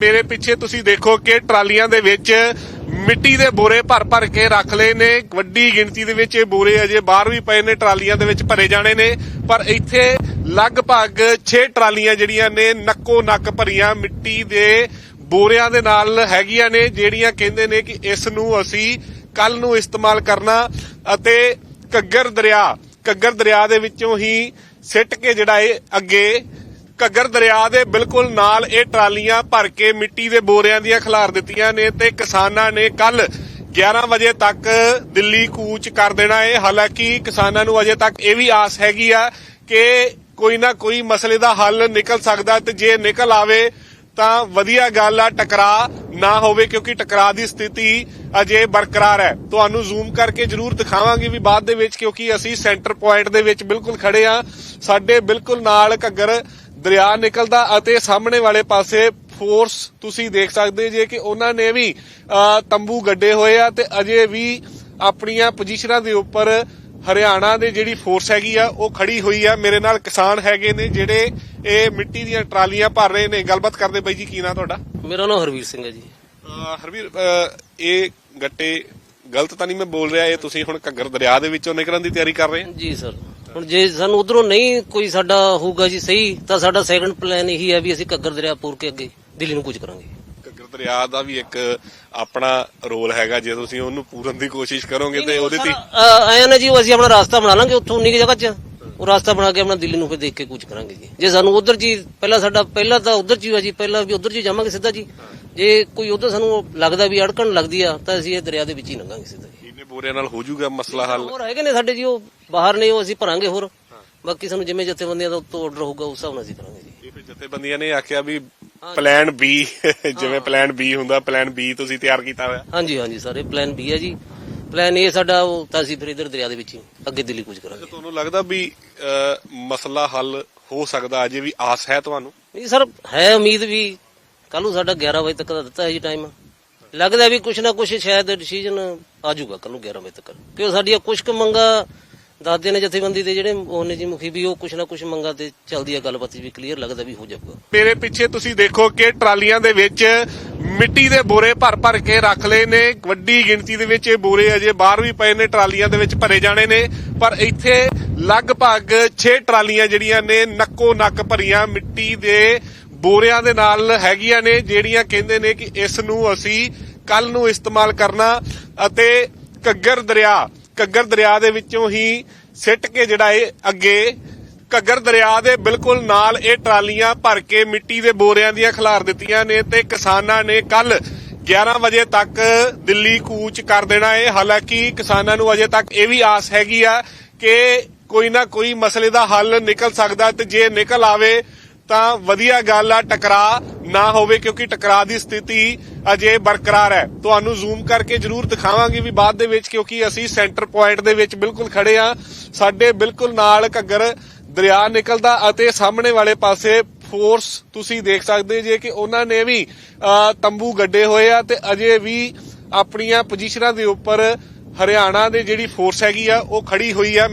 ਮੇਰੇ ਪਿੱਛੇ ਤੁਸੀਂ ਦੇਖੋ ਕਿ ਟਰਾਲੀਆਂ ਦੇ ਵਿੱਚ ਮਿੱਟੀ ਦੇ ਬੋਰੇ ਭਰ ਭਰ ਕੇ ਰੱਖ ਲਏ ਨੇ। ਵੱਡੀ ਗਿਣਤੀ ਦੇ ਵਿੱਚ ਇਹ ਬੋਰੇ ਅਜੇ ਬਾਹਰ ਵੀ ਪਏ ਨੇ, ਟਰਾਲੀਆਂ ਦੇ ਵਿੱਚ ਭਰੇ ਜਾਣੇ ਨੇ। ਪਰ ਇੱਥੇ ਲਗਭਗ 6 ਟਰਾਲੀਆਂ ਜਿਹੜੀਆਂ ਨੇ, ਨੱਕੋ ਨੱਕ ਭਰੀਆਂ ਮਿੱਟੀ ਦੇ ਬੋਰਿਆਂ ਦੇ ਨਾਲ ਹੈਗੀਆਂ ਨੇ, ਜਿਹੜੀਆਂ ਕਹਿੰਦੇ ਨੇ ਕਿ ਇਸ ਨੂੰ ਅਸੀਂ ਕੱਲ ਨੂੰ ਇਸਤੇਮਾਲ ਕਰਨਾ ਅਤੇ ਘੱਗਰ ਦਰਿਆ ਘੱਗਰ ਦਰਿਆ ਦੇ ਵਿੱਚੋਂ ਹੀ ਸਿੱਟ ਕੇ ਜਿਹੜਾ ਇਹ ਅੱਗੇ ਘੱਗਰ ਦਰਿਆ ਦੇ ਬਿਲਕੁਲ ਨਾਲ ਇਹ ਟਰਾਲੀਆਂ ਭਰ ਕੇ ਮਿੱਟੀ ਦੇ ਬੋਰਿਆਂ ਦੀਆਂ ਖਿਲਾਰ ਦਿੱਤੀਆਂ ਨੇ ਤੇ ਕਿਸਾਨਾਂ ਨੇ ਕੱਲ 11 ਵਜੇ ਤੱਕ ਦਿੱਲੀ ਕੂਚ ਕਰ ਦੇਣਾ ਹੈ ਹਾਲਾਂਕਿ ਕਿਸਾਨਾਂ ਨੂੰ ਅਜੇ ਤੱਕ ਇਹ ਵੀ ਆਸ ਹੈਗੀ ਆ ਕਿ ਕੋਈ ਨਾ ਕੋਈ ਮਸਲੇ ਦਾ ਹੱਲ ਨਿਕਲ ਸਕਦਾ ਤੇ ਜੇ ਨਿਕਲ ਆਵੇ ਤਾਂ ਵਧੀਆ ਗੱਲ ਆ ਟਕਰਾ ਨਾ ਹੋਵੇ ਕਿਉਂਕਿ ਟਕਰਾ ਦੀ ਸਥਿਤੀ ਅਜੇ ਬਰਕਰਾਰ ਹੈ। ਤੁਹਾਨੂੰ ਜ਼ੂਮ ਕਰਕੇ ਜਰੂਰ ਦਿਖਾਵਾਂਗੇ ਵੀ ਬਾਅਦ ਦੇ ਵਿੱਚ ਕਿਉਂਕਿ ਅਸੀਂ ਸੈਂਟਰ ਪੁਆਇੰਟ ਦੇ ਵਿੱਚ ਬਿਲਕੁਲ ਖੜੇ ਆ। ਸਾਡੇ ਬਿਲਕੁਲ ਨਾਲ ਘੱਗਰ ਦਰਿਆ ਨਿਕਲਦਾ ਅਤੇ ਸਾਹਮਣੇ ਵਾਲੇ ਪਾਸੇ ਫੋਰਸ ਤੁਸੀਂ ਦੇਖ ਸਕਦੇ ਜੇ ਕਿ ਉਹਨਾਂ ਨੇ ਵੀ ਤੰਬੂ ਗੱਡੇ ਹੋਏ ਆ ਤੇ ਅਜੇ ਵੀ ਆਪਣੀਆਂ ਪੋਜੀਸ਼ਨਾਂ ਦੇ ਉੱਪਰ ਹਰਿਆਣਾ ਦੇ ਜਿਹੜੀ ਫੋਰਸ ਹੈਗੀ ਆ ਉਹ ਖੜੀ ਹੋਈ ਆ। ਮੇਰੇ ਨਾਲ ਕਿਸਾਨ ਹੈਗੇ ਨੇ ਜਿਹੜੇ ਇਹ ਮਿੱਟੀ ਦੀਆਂ ਟਰਾਲੀਆਂ ਭਰ ਰਹੇ ਨੇ। ਗੱਲਬਾਤ ਕਰਦੇ ਬਾਈ ਜੀ ਕੀ ਨਾਂ ਤੁਹਾਡਾ? ਮੇਰਾ ਨਾਮ ਹਰਵੀਰ ਸਿੰਘ ਹੈ ਜੀ। ਹਰਵੀਰ ਇਹ ਗੱਟੇ ਗਲਤ ਤਾਂ ਨਹੀਂ ਮੈਂ ਬੋਲ ਰਿਹਾ ਇਹ ਤੁਸੀਂ ਹੁਣ ਘੱਗਰ ਦਰਿਆ ਦੇ ਵਿੱਚੋਂ ਨਿਕਲਣ ਦੀ ਤਿਆਰੀ ਕਰ ਰਹੇ ਹੋ? ਜੀ ਸਰ। ਹੁਣ ਜੇ ਸਾਨੂੰ ਉਧਰੋਂ ਨਹੀਂ ਕੋਈ ਸਾਡਾ ਹੋਊਗਾ ਜੀ ਸਹੀ ਤਾਂ ਸਾਡਾ ਸੈਕੰਡ ਪਲਾਨ ਇਹੀ ਹੈ ਵੀ ਅਸੀਂ ਘੱਗਰ ਦਰਿਆ ਪੂਰ ਕੇ ਅੱਗੇ ਦਿੱਲੀ ਨੂੰ ਕੁਝ ਕਰਾਂਗੇ। ਘੱਗਰ ਦਰਿਆ ਦਾ ਵੀ ਇੱਕ ਆਪਣਾ ਰੋਲ ਹੈਗਾ ਜੇ ਤੁਸੀਂ ਉਹਨੂੰ ਪੂਰਨ ਦੀ ਕੋਸ਼ਿਸ਼ ਕਰੋਗੇ ਤੇ ਉਹਦੇ ਤੇ ਆਇਆ ਨਾ ਜੀ ਅਸੀਂ ਆਪਣਾ ਰਾਸਤਾ ਬਣਾ ਲਾਂਗੇ ਉੱਥੋਂ ਉਨੀ ਜਗ੍ਹਾ 'ਚ। ਉਹ ਰਾਸਤਾ ਬਣਾ ਕੇ ਆਪਣਾ ਦਿੱਲੀ ਨੂੰ ਫਿਰ ਦੇਖ ਕੇ ਕੁਝ ਕਰਾਂਗੇ ਜੀ। ਜੇ ਸਾਨੂੰ ਉਧਰ ਜੀ ਪਹਿਲਾਂ ਸਾਡਾ ਪਹਿਲਾਂ ਤਾਂ ਉਧਰ ਜੀ ਹੋਇਆ ਜੀ ਪਹਿਲਾਂ ਵੀ ਉਧਰ ਜੀ ਜਾਵਾਂਗੇ ਸਿੱਧਾ ਜੀ। ਜੇ ਕੋਈ ਉਧਰ ਸਾਨੂੰ ਲੱਗਦਾ ਵੀ ਅੜਕਣ ਲੱਗਦੀ ਆ ਤਾਂ ਅਸੀਂ ਇਹ ਦਰਿਆ ਦੇ ਵਿੱਚ ਹੀ ਲੰਘਾਂਗੇ ਸਿੱਧਾ ਜੀ। ਇਹਨੇ ਬੋਰਿਆਂ ਨਾਲ ਹੋ ਜਾਊਗਾ ਮਸਲਾ ਹੱਲ? ਹੋਰ ਹੈਗੇ ਨੇ ਸਾਡੇ ਜੀ ਉਹ ਬਾਹਰ ਨੇ ਉਹ ਅਸੀਂ ਭਰਾਂਗੇ ਹੋਰ। ਬਾਕੀ ਸਾਨੂੰ ਜਿਵੇਂ ਜਥੇਬੰਦੀਆਂ ਦਾ ਉੱਤੋਂ ਆਰਡਰ ਹੋਊਗਾ ਉਸ ਹਿਸਾਬ ਨਾਲ ਅਸੀਂ ਕਰਾਂਗੇ ਜੀ। ਇਹ ਫਿਰ ਜਥੇਬੰਦੀਆਂ ਨੇ ਆਖਿਆ ਵੀ ਪਲਾਨ B ਜਿਵੇਂ ਪਲਾਨ B ਹੁੰਦਾ ਪਲਾਨ B ਤੁਸੀਂ ਤਿਆਰ ਕੀਤਾ ਹੋਇਆ। ਹਾਂਜੀ ਹਾਂਜੀ ਸਰ ਇਹ ਪਲਾਨ ਬੀ ਹੈ ਜੀ। ਪਲਾਨ ਇਹ ਸਾਡਾ ਉਹ ਤਾਂ ਅਸੀਂ ਫਿਰ ਇਧਰ ਦਰਿਆ ਦੇ ਵਿੱਚ ਹੀ ਅੱਗੇ ਦਿੱਲੀ ਕੁਝ ਕਰਾਂਗੇ। ਤੁਹਾਨੂੰ ਲੱਗਦਾ ਵੀ ਅਹ, ਮਸਲਾ ਹੱਲ ਹੋ ਸਕਦਾ ਅਜੇ ਵੀ? ਆਸ ਹੈ ਤੁਹਾਨੂੰ? ਨਹੀਂ ਸਰ ਹੈ ਉਮੀਦ ਵੀ ਕੱਲ ਨੂੰ ਸਾਡਾ 11 ਵਜੇ ਤੱਕ ਦਾ ਦਿੱਤਾ ਹੈ ਜੀ ਟਾਈਮ ਲੱਗਦਾ ਵੀ ਕੁਛ ਨਾ ਕੁਛ ਸ਼ਾਇਦ ਡਿਸੀਜਨ ਆ ਜਾਊਗਾ ਕੱਲ ਨੂੰ 11 ਵਜੇ ਤੱਕ। ਕਿਉਂ ਸਾਡੀਆਂ ਕੁਛ ਕੁ ਮੰਗਾ ਦਾਦੇ ਨੇ ਜਥੇਬੰਦੀ ਦੇ ਜਿਹੜੇ ਉਹ ਜੀ ਮੁਖੀ ਵੀ ਉਹ ਕੁਛ ਨਾ ਕੁਛ ਮੰਗਾ ਤੇ ਚੱਲਦੀ ਆ ਗੱਲਬਾਤ ਵੀ ਕਲੀਅਰ ਲੱਗਦਾ ਵੀ ਹੋ ਜਾਊਗਾ। ਮੇਰੇ ਪਿੱਛੇ ਤੁਸੀਂ ਦੇਖੋ ਕਿ ਟਰਾਲੀਆਂ ਦੇ ਵਿੱਚ ਮਿੱਟੀ ਦੇ ਬੋਰੇ ਭਰ ਭਰ ਕੇ ਰੱਖ ਲਏ ਨੇ। ਵੱਡੀ ਗਿਣਤੀ ਦੇ ਵਿੱਚ ਇਹ ਬੋਰੇ ਅਜੇ ਬਾਹਰ ਵੀ ਪਏ ਨੇ, ਟਰਾਲੀਆਂ ਦੇ ਵਿੱਚ ਭਰੇ ਜਾਣੇ ਨੇ। ਪਰ ਇੱਥੇ ਲਗਭਗ 6 ਟਰਾਲੀਆਂ ਜਿਹੜੀਆਂ ਨੇ ਨੱਕੋ ਨੱਕ ਭਰੀਆਂ ਮਿੱਟੀ ਦੇ ਬੋਰਿਆਂ ਦੇ ਨਾਲ ਹੈਗੀਆਂ ਨੇ, ਜਿਹੜੀਆਂ ਕਹਿੰਦੇ ਨੇ ਕਿ ਇਸ ਨੂੰ ਅਸੀਂ ਕੱਲ ਨੂੰ ਇਸਤੇਮਾਲ ਕਰਨਾ ਅਤੇ ਘੱਗਰ ਦਰਿਆ ਘੱਗਰ ਦਰਿਆ ਦੇ ਵਿੱਚੋਂ ਹੀ ਸਿੱਟ ਕੇ ਜਿਹੜਾ ਇਹ ਅੱਗੇ ਘੱਗਰ ਦਰਿਆ ਦੇ ਬਿਲਕੁਲ ਨਾਲ ਇਹ ਟਰਾਲੀਆਂ ਭਰ ਕੇ ਮਿੱਟੀ ਦੇ ਬੋਰਿਆਂ ਦੀਆਂ ਖਿਲਾਰ ਦਿੱਤੀਆਂ ਨੇ ਤੇ ਕਿਸਾਨਾਂ ਨੇ ਕੱਲ 11 ਵਜੇ ਤੱਕ ਦਿੱਲੀ ਕੂਚ ਕਰ ਦੇਣਾ ਹੈ ਹਾਲਾਂਕਿ ਕਿਸਾਨਾਂ ਨੂੰ ਅਜੇ ਤੱਕ ਇਹ ਵੀ ਆਸ ਹੈਗੀ ਆ ਕਿ ਕੋਈ ਨਾ ਕੋਈ ਮਸਲੇ ਦਾ ਹੱਲ ਨਿਕਲ ਸਕਦਾ ਤੇ ਜੇ ਨਿਕਲ ਆਵੇ ਤਾਂ ਵਧੀਆ ਗੱਲ ਆ, ਟਕਰਾ ਨਾ ਹੋਵੇ ਕਿਉਂਕਿ ਟਕਰਾ ਦੀ ਸਥਿਤੀ ਅਜੇ ਬਰਕਰਾਰ ਹੈ। ਤੁਹਾਨੂੰ ਜ਼ੂਮ ਕਰਕੇ ਜਰੂਰ ਦਿਖਾਵਾਂਗੇ ਵੀ ਬਾਅਦ ਦੇ ਵਿੱਚ ਕਿਉਂਕਿ ਅਸੀਂ ਸੈਂਟਰ ਪੁਆਇੰਟ ਦੇ ਵਿੱਚ ਬਿਲਕੁਲ ਖੜੇ ਆ। ਸਾਡੇ ਬਿਲਕੁਲ ਨਾਲ ਘੱਗਰ ਦਰਿਆ ਨਿਕਲਦਾ ਅਤੇ ਸਾਹਮਣੇ ਵਾਲੇ ਪਾਸੇ ਫੋਰਸ ਤੁਸੀਂ ਦੇਖ ਸਕਦੇ ਜੇ ਕਿ ਉਹਨਾਂ ਨੇ ਵੀ ਤੰਬੂ ਗੱਡੇ ਹੋਏ ਆ ਤੇ ਅਜੇ ਵੀ ਆਪਣੀਆਂ ਪੋਜੀਸ਼ਨਾਂ ਦੇ ਉੱਪਰ ਹਰਿਆਣਾ ਦੇ ਜਿਹੜੀ ਫੋਰਸ ਹੈਗੀ ਆ, ਉਹ ਖੜੀ ਹੋਈ ਆ।